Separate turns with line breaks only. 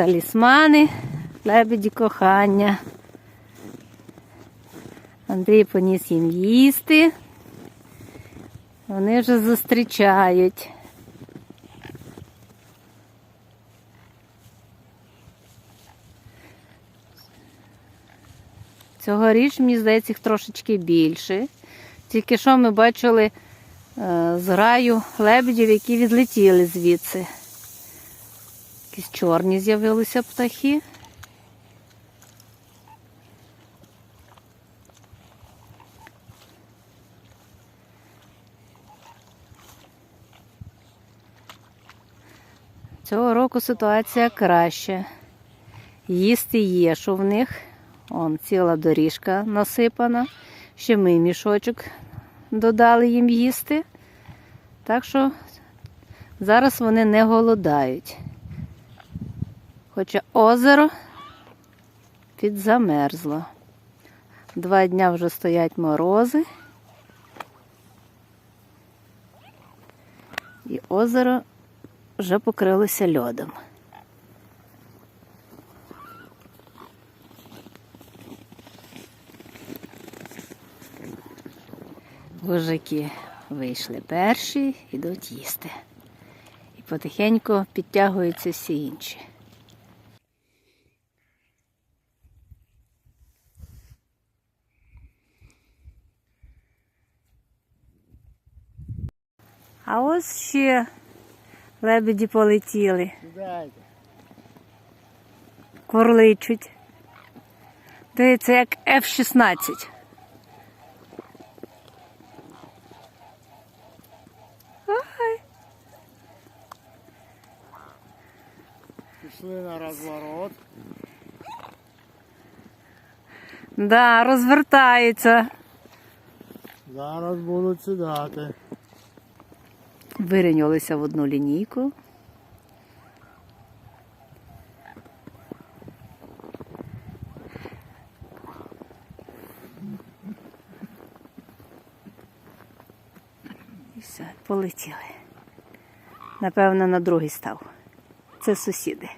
талісмани, лебеді кохання. Андрій поніс їм їсти. Вони вже зустрічають. Цьогоріч, мені здається, їх трошечки більше. Тільки що ми бачили е, зграю лебедів, які відлетіли звідси. Якісь чорні з'явилися птахи. Цього року ситуація краща. Їсти є, що в них. Он ціла доріжка насипана. Ще ми мішочок додали їм їсти. Так що зараз вони не голодають. Хоча озеро підзамерзло. Два дня вже стоять морози. І озеро вже покрилося льодом. Вожаки вийшли перші, йдуть їсти. І потихеньку підтягуються всі інші. А ось ще лебеді полетіли,
Сідайте.
корличуть. Дивіться, як F-16. Ой.
Пішли на розворот.
Да, розвертаються.
Зараз будуть сідати.
Вирівнялися в одну лінійку. І все, полетіли. Напевно, на другий став. Це сусіди.